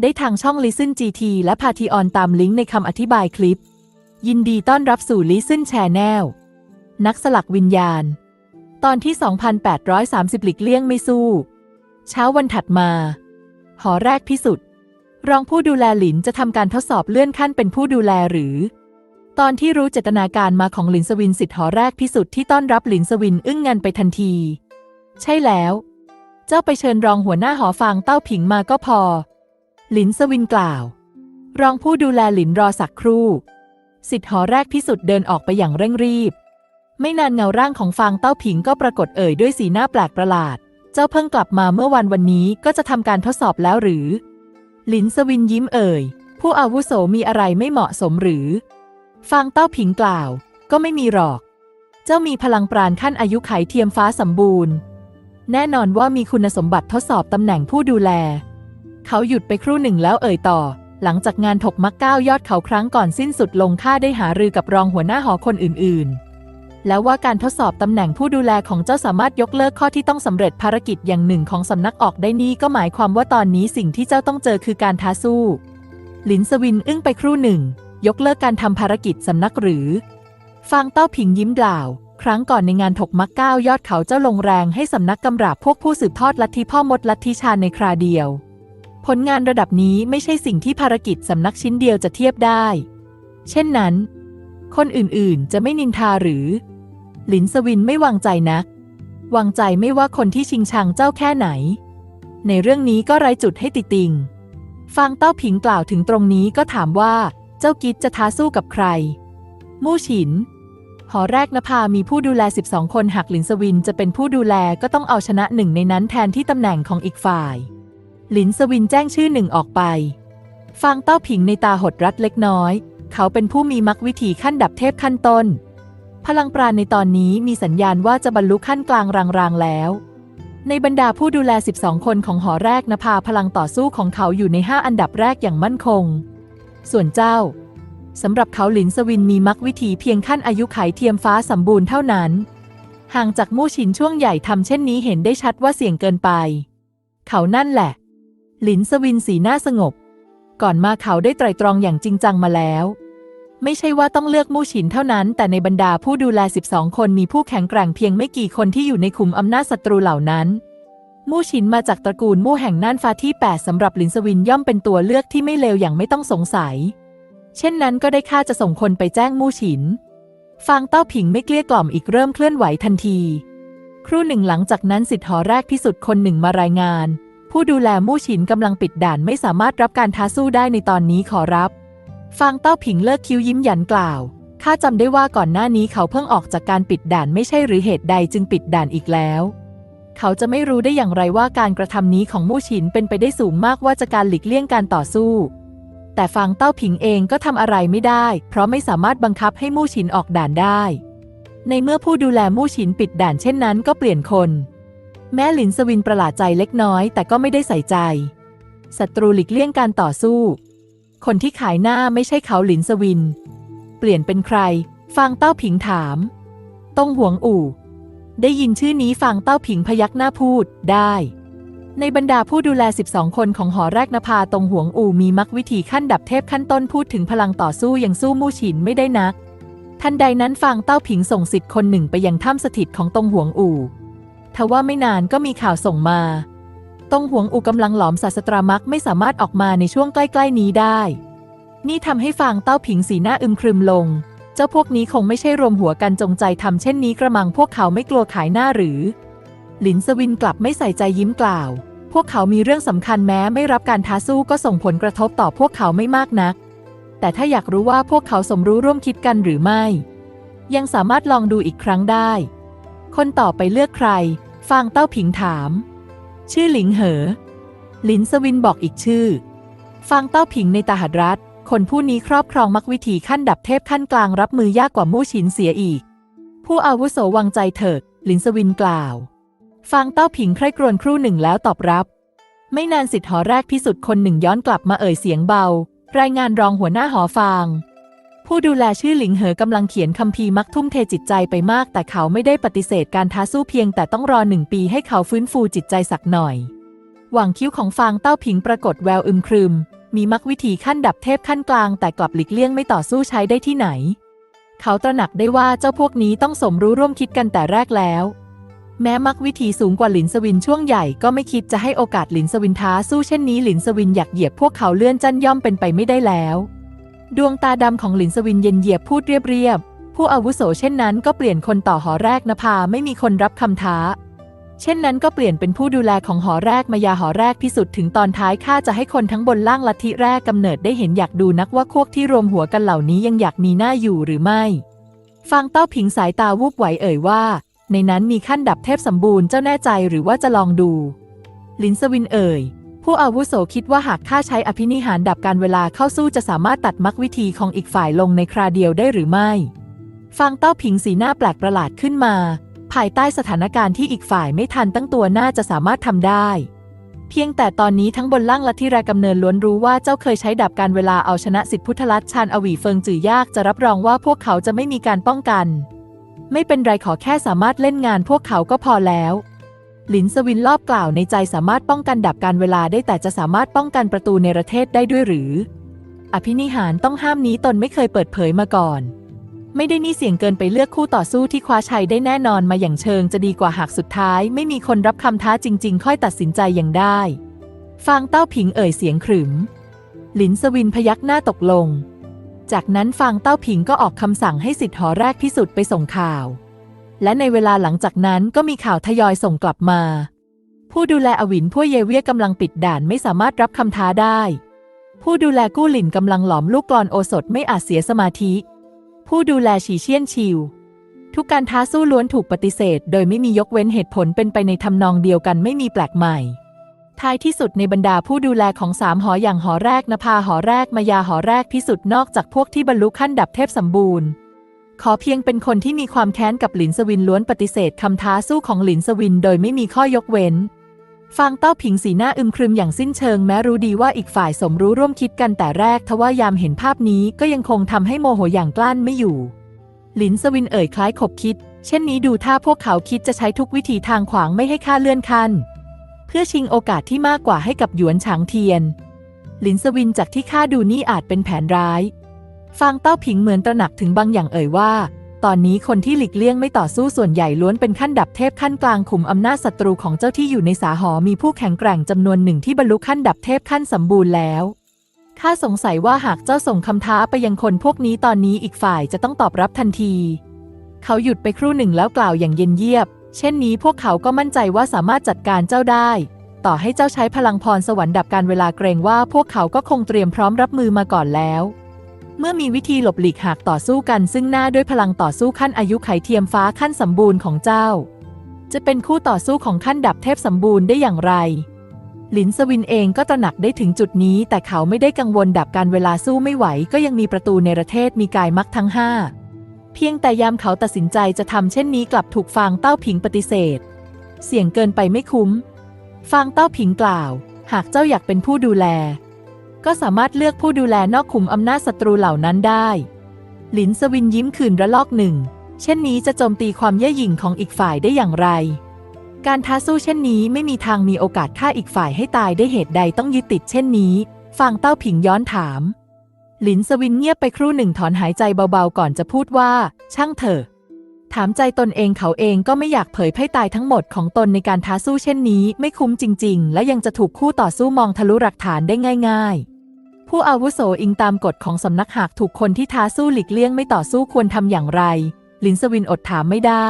ได้ทางช่อง Listen GT และ p a t ออนตามลิงก์ในคำอธิบายคลิป ยินดีต้อนรับสู่ Listen Channel นักสลักวิญญาณ ตอนที่ 2830 หลีกเลี่ยงไม่สู้ เช้าวันถัดมา หอแรกพิสุทธิ์รองผู้ดูแลหลินจะทำการทดสอบเลื่อนขั้นเป็นผู้ดูแลหรือ ตอนที่รู้เจตนาการมาของหลินสวินสิทธิ์หอแรกพิสุทธิ์ที่ต้อนรับหลินสวินอึ้งงันไปทันที ใช่แล้ว เจ้าไปเชิญรองหัวหน้าหอฟางเต้าผิงมาก็พอ หลินสวินกล่าว รองผู้ดูแลหลินรอสักครู่ สิทธิ์หอแรกพิสุทธิ์เดินออกไปอย่างเร่งรีบ ไม่นานเงาร่างของฟางเต้าผิงก็ปรากฏเอ่ยด้วยสีหน้าแปลกประหลาด เจ้าเพิ่งกลับมาเมื่อวันวันนี้ก็จะทำการทดสอบแล้วหรือ หลินสวินยิ้มเอ่ย ผู้อาวุโสมีอะไรไม่เหมาะสมหรือ ฟางเต้าผิงกล่าว ก็ไม่มีหรอก เจ้ามีพลังปราณขั้นอายุไขเทียมฟ้าสมบูรณ์ แน่นอนว่ามีคุณสมบัติทดสอบตำแหน่งผู้ดูแล เขาหยุดไปครู่หนึ่งแล้วเอ่ยต่อ หลังจากงานถกมักก้ายอดเขาครั้งก่อนสิ้นสุดลงค่าได้หารือกับรองหัวหน้าหอคนอื่นๆ แล้วว่าการทดสอบตำแหน่งผู้ดูแลของเจ้าสามารถยกเลิกข้อที่ต้องสำเร็จภารกิจอย่างหนึ่งของสำนักออกได้นี่ก็หมายความว่าตอนนี้สิ่งที่เจ้าต้องเจอคือการท้าสู้ หลินสวินอึ้งไปครู่หนึ่ง ยกเลิกการทำภารกิจสำนักหรือ ฟางเต้าผิงยิ้มกล่าวครั้งก่อนในงานถกมักก้ายอดเขาเจ้าลงแรงให้สำนักกำราบพวกผู้สืบทอดลัทธิพ่อมดลัทธิชาในคราเดียว ผลงานระดับนี้ไม่ใช่สิ่งที่ภารกิจสำนักชิ้นเดียวจะเทียบได้ เช่นนั้น คนอื่นๆ จะไม่นินทาหรือ หลินสวินไม่วางใจนัก วางใจไม่ว่าคนที่ชิงชังเจ้าแค่ไหน ในเรื่องนี้ก็ไร้จุดให้ติติง ฟางเต้าผิงกล่าวถึงตรงนี้ก็ถามว่า เจ้ากิจจะท้าสู้กับใคร มู่ฉิน หอแรกนภามีผู้ดูแล 12 คนหากหลินสวินจะเป็นผู้ดูแลก็ต้องเอาชนะหนึ่งในนั้นแทนที่ตำแหน่งของอีกฝ่าย หลินสวินแจ้งชื่อหนึ่งออกไปฟางเต้าผิงในตาหดรัดเล็กน้อย เขาเป็นผู้มีมักวิถีขั้นดับเทพขั้นต้น พลังปราณในตอนนี้มีสัญญาณว่าจะบรรลุขั้นกลางรางๆแล้ว ในบรรดาผู้ดูแล 12 คนของหอแรกนภาพลังต่อสู้ของเขาอยู่ใน 5 อันดับแรกอย่างมั่นคง ส่วนเจ้าสำหรับเขาหลินสวินมีมักวิถีเพียงขั้นอายุไขเทียมฟ้าสมบูรณ์เท่านั้น ห่างจากมู่ชินช่วงใหญ่ทำเช่นนี้เห็นได้ชัดว่าเสี่ยงเกินไป เขานั่นแหละ หลินสวินสีหน้าสงบ ก่อนมาเขาได้ไตรตรองอย่างจริงจังมาแล้ว ไม่ใช่ว่าต้องเลือกมู่ฉินเท่านั้น แต่ในบรรดาผู้ดูแล 12 คนมีผู้แข็งแกร่งเพียงไม่กี่คนที่อยู่ในขุมอำนาจศัตรูเหล่านั้น มู่ฉินมาจากตระกูลมู่แห่งน่านฟ้าที่ 8สำหรับหลินสวินย่อมเป็นตัวเลือกที่ไม่เลวอย่างไม่ต้องสงสัย เช่นนั้นก็ได้ค่าจะส่งคนไปแจ้งมู่ฉินฟางเต้าผิงไม่เกลี้ยกล่อมอีกเริ่มเคลื่อนไหวทันที ครู่หนึ่งหลังจากนั้นสิทธิ์หอแรกพิสุทธิ์คนหนึ่งมารายงาน ผู้ดูแลมู่ฉินกำลังปิดด่านไม่สามารถรับการท้าสู้ได้ในตอนนี้ขอรับ ฟางเต้าผิงเลิกคิ้วยิ้มหยันกล่าว ข้าจำได้ว่าก่อนหน้านี้เขาเพิ่งออกจากการปิดด่านไม่ใช่หรือเหตุใดจึงปิดด่านอีกแล้ว เขาจะไม่รู้ได้อย่างไรว่าการกระทำนี้ของมู่ฉินเป็นไปได้สูงมากว่าจะการหลีกเลี่ยงการต่อสู้ แต่ฟางเต้าผิงเองก็ทำอะไรไม่ได้ เพราะไม่สามารถบังคับให้มู่ฉินออกด่านได้ ในเมื่อผู้ดูแลมู่ฉินปิดด่านเช่นนั้นก็เปลี่ยนคน แม้หลินสวินประหลาดใจเล็กน้อยแต่ก็ไม่ได้ใส่ใจ ศัตรูหลีกเลี่ยงการต่อสู้ คนที่ขายหน้าไม่ใช่เขาหลินสวิน เปลี่ยนเป็นใคร ฟางเต้าผิงถาม ต้งหวงอู่ ได้ยินชื่อนี้ฟางเต้าผิงพยักหน้าพูดได้ ในบรรดาผู้ดูแล 12 คนของหอแรกนภาตรงหวงอู่มีมักวิธีขั้นดับเทพขั้นต้นพูดถึงพลังต่อสู้ยังสู้มู่ฉินไม่ได้นักทันใดนั้นฟางเต้าผิงส่งสิทธิ์คนหนึ่งไปยังถ้ำสถิตของตรงหวงอู่ ทว่าไม่นานก็มีข่าวส่งมา ตรงหวงอูกำลังหลอมศาสตรามักไม่สามารถออกมาในช่วงใกล้ ๆ นี้ได้ นี่ทำให้ฟางเต้าผิงสีหน้าอึมครึมลง เจ้าพวกนี้คงไม่ใช่รวมหัวกันจงใจทำเช่นนี้กระมังพวกเขาไม่กลัวขายหน้าหรือ หลินสวินกลับไม่ใส่ใจยิ้มกล่าว พวกเขามีเรื่องสำคัญแม้ไม่รับการท้าสู้ก็ส่งผลกระทบต่อพวกเขาไม่มากนัก แต่ถ้าอยากรู้ว่าพวกเขาสมรู้ร่วมคิดกันหรือไม่ ยังสามารถลองดูอีกครั้งได้ คนต่อไปเลือกใคร ฟางเต้าผิงถาม ชื่อหลิงเหอหลินสวินบอกอีกชื่อ ฟางเต้าผิงในตาหัดรัฐ คนผู้นี้ครอบครองมักวิธีขั้นดับเทพขั้นกลางรับมือยากกว่ามู่ฉินเสียอีก ผู้อาวุโสวางใจเถิดหลินสวินกล่าว ฟางเต้าผิงใคร่ครวญครู่หนึ่งแล้วตอบรับ ไม่นานสิทธิ์หอแรกพิสุทธิ์คนหนึ่งย้อนกลับมาเอ่ยเสียงเบา รายงานรองหัวหน้าหอฟาง ผู้ดูแลชื่อหลิงเหอกำลังเขียนคัมภีร์มักทุ่มเทจิตใจไปมาก แต่เขาไม่ได้ปฏิเสธการท้าสู้เพียงแต่ต้องรอหนึ่งปีให้เขาฟื้นฟูจิตใจสักหน่อย หว่างคิ้วของฟางเต้าผิงปรากฏแววอึมครึม มีมักวิธีขั้นดับเทพขั้นกลาง แต่กลับหลีกเลี่ยงไม่ต่อสู้ใช้ได้ที่ไหน เขาตระหนักได้ว่าเจ้าพวกนี้ต้องสมรู้ร่วมคิดกันแต่แรกแล้ว แม้มักวิธีสูงกว่าหลินสวินช่วงใหญ่ก็ไม่คิดจะให้โอกาสหลินสวินท้าสู้เช่นนี้หลินสวินอยากเหยียบพวกเขาเลื่อนจันย่อมเป็นไปไม่ได้แล้ว ดวงตาดำของหลินสวินเย็นเหยียบพูดเรียบๆ ผู้อาวุโสเช่นนั้นก็เปลี่ยนคนต่อหอแรกนภาไม่มีคนรับคำท้า เช่นนั้นก็เปลี่ยนเป็นผู้ดูแลของหอแรกมายาหอแรกพิสุทธิ์ถึงตอนท้ายข้าจะให้คนทั้งบนล่างลัทธิแรกกำเนิดได้เห็นอยากดูนักว่าพวกที่รวมหัวกันเหล่านี้ยังอยากมีหน้าอยู่หรือไม่ฟางเต้าผิงสายตาวูบไหวเอ่ยว่า ในนั้นมีขั้นดับเทพสมบูรณ์เจ้าแน่ใจหรือว่าจะลองดู ลินสวินเอ่ย ผู้อาวุโสคิดว่าหากข้าใช้อภินิหารดับการเวลาเข้าสู้จะสามารถตัดมักวิธีของอีกฝ่ายลงในคราเดียวได้หรือไม่ฟางเต้าผิงสีหน้าแปลกประหลาดขึ้นมา ภายใต้สถานการณ์ที่อีกฝ่ายไม่ทันตั้งตัวน่าจะสามารถทำได้ เพียงแต่ตอนนี้ทั้งบนล่างและที่แรกำเนินล้วนรู้ว่าเจ้าเคยใช้ดับการเวลาเอาชนะสิทธิพุทธลัตชาญอวีเฟิงจือยากจะรับรองว่าพวกเขาจะไม่มีการป้องกัน ไม่เป็นไรขอแค่สามารถเล่นงานพวกเขาก็พอแล้ว ลินสวินรอบกล่าวในใจสามารถป้องกันดับการเวลาได้แต่จะสามารถป้องกันประตูในประเทศได้ด้วยหรือ อภินิหารต้องห้ามนี้ตนไม่เคยเปิดเผยมาก่อน ไม่ได้นี่เสี่ยงเกินไปเลือกคู่ต่อสู้ที่คว้าชัยได้แน่นอนมาอย่างเชิงจะดีกว่าหากสุดท้าย ไม่มีคนรับคำท้าจริง ๆ ค่อยตัดสินใจอย่างได้ ฟางเต้าผิงเอ่ยเสียงขรึมหลินสวินพยักหน้าตกลง จากนั้นฟางเต้าผิงก็ออกคำสั่งให้สิทธิ์หอแรกพิสุทธิ์ไปส่งข่าว และในเวลาหลังจากนั้นก็มีข่าวทยอยส่งกลับมา ผู้ดูแลอวินพวกเยเวียกำลังปิดด่านไม่สามารถรับคำท้าได้ ผู้ดูแลกู้หลินกำลังหลอมลูกกลอนโอสถไม่อาจเสียสมาธิ ผู้ดูแลฉีเชียนชิว ทุกการท้าสู้ล้วนถูกปฏิเสธ โดยไม่มียกเว้นเหตุผลเป็นไปในทำนองเดียวกันไม่มีแปลกใหม่ท้ายที่สุดในบรรดาผู้ดูแลของสามหออย่างหอแรกนภาหอแรกมายาหอแรกพิสุทธิ์นอกจากพวกที่บรรลุขั้นดับเทพสมบูรณ์ ขอเพียงเป็นคนที่มีความแค้นกับหลินสวินล้วนปฏิเสธคำท้าสู้ของหลินสวินโดยไม่มีข้อยกเว้น ฟางเต้าผิงสีหน้าอึมครึมอย่างสิ้นเชิงแม้รู้ดีว่าอีกฝ่ายสมรู้ร่วมคิดกันแต่แรกทว่ายามเห็นภาพนี้ก็ยังคงทำให้โมโหอย่างกลั้นไม่อยู่ หลินสวินเอ่ยคล้ายขบคิด เช่นนี้ดูถ้าพวกเขาคิดจะใช้ทุกวิธีทางขวางไม่ให้ข้าเลื่อนขั้นเพื่อชิงโอกาสที่มากกว่าให้กับหยวนฉางเทียน หลินสวินจากที่ข้าดูนี่อาจเป็นแผนร้าย ฟางเต้าผิงเหมือนตระหนักถึงบางอย่างเอ่ยว่า ตอนนี้คนที่หลีกเลี่ยงไม่ต่อสู้ส่วนใหญ่ล้วนเป็นขั้นดับเทพขั้นกลางขุมอำนาจศัตรูของเจ้าที่อยู่ในสาหอมีผู้แข็งแกร่งจำนวนหนึ่งที่บรรลุขั้นดับเทพขั้นสมบูรณ์แล้วข้าสงสัยว่าหากเจ้าส่งคำท้าไปยังคนพวกนี้ตอนนี้อีกฝ่ายจะต้องตอบรับทันที เขาหยุดไปครู่หนึ่งแล้วกล่าวอย่างเย็นเยียบ เช่นนี้พวกเขาก็มั่นใจว่าสามารถจัดการเจ้าได้ ต่อให้เจ้าใช้พลังพรสวรรค์ดับการเวลาเกรงว่าพวกเขาก็คงเตรียมพร้อมรับมือมาก่อนแล้ว เมื่อมีวิธีหลบหลีกหากต่อสู้กันซึ่งหน้าด้วยพลังต่อสู้ขั้นอายุไขเทียมฟ้าขั้นสมบูรณ์ของเจ้า จะเป็นคู่ต่อสู้ของขั้นดับเทพสมบูรณ์ได้อย่างไร หลินสวินเองก็ตระหนักได้ถึงจุดนี้ แต่เขาไม่ได้กังวลดับการเวลาสู้ไม่ไหว ก็ยังมีประตูในประเทศมีกายมักทั้งห้าเพียงแต่ยามเขาตัดสินใจจะทำเช่นนี้กลับถูกฟางเต้าผิงปฏิเสธ เสี่ยงเกินไปไม่คุ้ม ฟางเต้าผิงกล่าว หากเจ้าอยากเป็นผู้ดูแล ก็สามารถเลือกผู้ดูแลนอกขุมอำนาจศัตรูเหล่านั้นได้ หลินสวินยิ้มคืนระลอกหนึ่ง เช่นนี้จะโจมตีความเย่หยิ่งของอีกฝ่ายได้อย่างไร การท้าสู้เช่นนี้ไม่มีทางมีโอกาสฆ่าอีกฝ่ายให้ตายได้เหตุใดต้องยึดติดเช่นนี้ ฟางเต้าผิงย้อนถาม หลินสวินเงียบไปครู่หนึ่งถอนหายใจเบาๆก่อนจะพูดว่า ช่างเถอะ ถามใจตนเองเขาเองก็ไม่อยากเผยไพ่ตายทั้งหมดของตนในการท้าสู้เช่นนี้ ไม่คุ้มจริง ๆ และยังจะถูกคู่ต่อสู้มองทะลุหลักฐานได้ง่าย ๆ ผู้อาวุโสอิงตามกฎของสำนักหากถูกคนที่ท้าสู้หลีกเลี่ยงไม่ต่อสู้ควรทำอย่างไร ลินสวินอดถามไม่ได้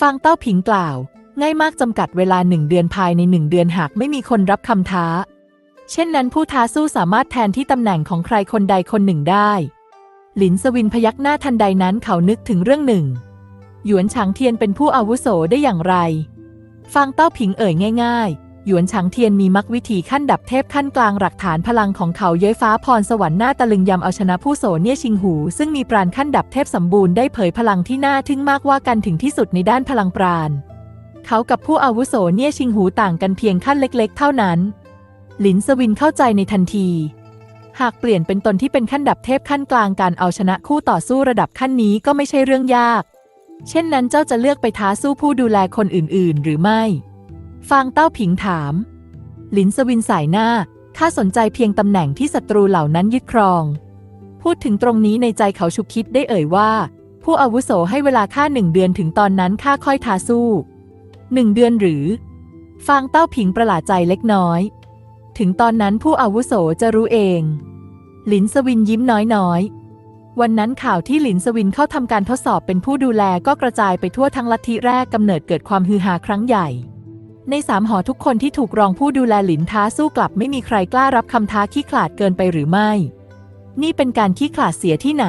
ฟังเต้าผิงกล่าว ง่ายมากจำกัดเวลาหนึ่งเดือนภายในหนึ่งเดือนหากไม่มีคนรับคำท้า เช่นนั้นผู้ท้าสู้สามารถแทนที่ตำแหน่งของใครคนใดคนหนึ่งได้หลินสวินพยักหน้าทันใดนั้นเขานึกถึงเรื่องหนึ่ง หยวนฉางเทียนเป็นผู้อาวุโสได้อย่างไร ฟังเต้าผิงเอ่ยง่ายๆ หยวนฉางเทียนมีมักวิธีขั้นดับเทพขั้นกลางหลักฐานพลังของเขาเย้ยฟ้าพรสวรรค์หน้าตะลึงยำเอาชนะผู้โสเนี่ยชิงหู ซึ่งมีปราณขั้นดับเทพสมบูรณ์ได้เผยพลังที่น่าทึ่งมากว่ากันถึงที่สุดในด้านพลังปราณ เขากับผู้อาวุโสเนี่ยชิงหูต่างกันเพียงขั้นเล็ก ๆ เท่านั้น หลินสวินเข้าใจในทันทีหากเปลี่ยนเป็นตนที่เป็นขั้นดับเทพขั้นกลางการเอาชนะคู่ต่อสู้ระดับขั้นนี้ก็ไม่ใช่เรื่องยาก เช่นนั้นเจ้าจะเลือกไปท้าสู้ผู้ดูแลคนอื่นๆ หรือไม่ ฟางเต้าผิงถาม หลินสวินสายหน้า ข้าสนใจเพียงตำแหน่งที่ศัตรูเหล่านั้นยึดครอง พูดถึงตรงนี้ในใจเขาฉุกคิดได้เอ่ยว่า ผู้อาวุโสให้เวลาข้าหนึ่งเดือนถึงตอนนั้นข้าค่อยท้าสู้หนึ่งเดือนหรือ ฟางเต้าผิงประหลาดใจเล็กน้อย ถึงตอนนั้นผู้อาวุโสจะรู้เอง หลินสวินยิ้มน้อยๆ วันนั้นข่าวที่หลินสวินเข้าทำการทดสอบเป็นผู้ดูแลก็กระจายไปทั่วทั้งลัทธิแรกกำเนิดเกิดความฮือฮาครั้งใหญ่ ในสามหอทุกคนที่ถูกรองผู้ดูแลหลินท้าสู้กลับไม่มีใครกล้ารับคำท้าขี้ขลาดเกินไปหรือไม่ นี่เป็นการขี้ขลาดเสียที่ไหน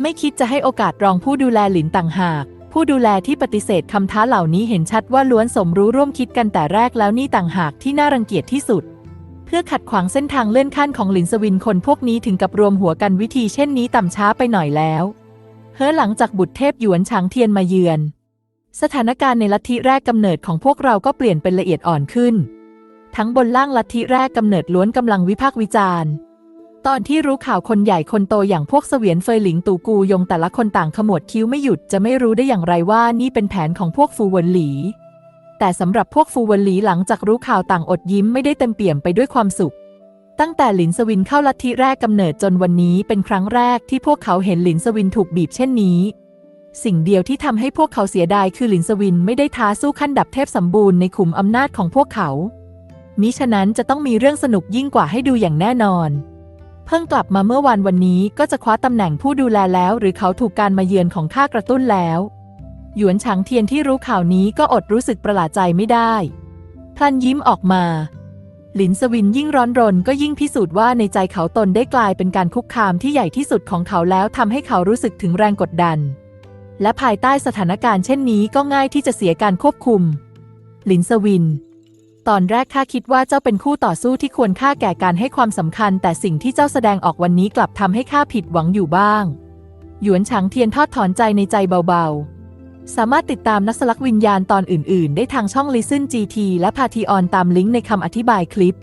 ไม่คิดจะให้โอกาสรองผู้ดูแลหลินต่างหาก ผู้ดูแลที่ปฏิเสธคำท้าเหล่านี้เห็นชัดว่าล้วนสมรู้ร่วมคิดกันแต่แรกแล้วนี่ต่างหากที่น่ารังเกียจที่สุด พื่อขัดขวางเส้นทางเลื่อนขั้นของหลินสวินคนพวกนี้ถึงกับรวมหัวกันวิธีเช่นนี้ต่ำช้าไปหน่อยแล้วเฮ้อหลังจากบุตรเทพหยวนฉางเทียนมาเยือน สถานการณ์ในลัทธิแรกกำเนิดของพวกเราก็เปลี่ยนเป็นละเอียดอ่อนขึ้น ทั้งบนล่างลัทธิแรกกำเนิดล้วนกำลังวิพากษ์วิจารณ์ ตอนที่รู้ข่าวคนใหญ่คนโตอย่างพวกเสวียนเฟยหลิงตูกูยงแต่ละคนต่างขมวดคิ้วไม่หยุดจะไม่รู้ได้อย่างไรว่านี่เป็นแผนของพวกฟูเวินหลี แต่สำหรับพวกฟูเวินหลีหลังจากรู้ข่าวต่างอดยิ้มไม่ได้เต็มเปี่ยมไปด้วยความสุข ตั้งแต่หลินสวินเข้าลัทธิแรกกำเนิดจนวันนี้เป็นครั้งแรกที่พวกเขาเห็นหลินสวินถูกบีบเช่นนี้ สิ่งเดียวที่ทำให้พวกเขาเสียดายคือหลินสวินไม่ได้ท้าสู้ขั้นดับเทพสมบูรณ์ในขุมอำนาจของพวกเขามิฉะนั้นจะต้องมีเรื่องสนุกยิ่งกว่าให้ดูอย่างแน่นอน เพิ่งกลับมาเมื่อวานวันนี้ก็จะคว้าตำแหน่งผู้ดูแลแล้ว หรือเขาถูกการมาเยือนของข้ากระตุ้นแล้ว หยวนฉางเทียนที่รู้ข่าวนี้ก็อดรู้สึกประหลาดใจไม่ได้พลันยิ้มออกมา หลินสวินยิ่งร้อนรนก็ยิ่งพิสูจน์ว่าในใจเขาตนได้กลายเป็นการคุกคามที่ใหญ่ที่สุดของเขาแล้วทำให้เขารู้สึกถึงแรงกดดัน และภายใต้สถานการณ์เช่นนี้ก็ง่ายที่จะเสียการควบคุม หลินสวิน ตอนแรกข้าคิดว่าเจ้าเป็นคู่ต่อสู้ที่ควรค่าแก่การให้ความสำคัญ แต่สิ่งที่เจ้าแสดงออกวันนี้กลับทำให้ข้าผิดหวังอยู่บ้าง หยวนฉางเทียนทอดถอนใจในใจเบาๆ สามารถติดตามนักสลักวิญญาณตอนอื่น ๆ ได้ทางช่อง Listen GT และพาทีออนตามลิงก์ในคำอธิบายคลิป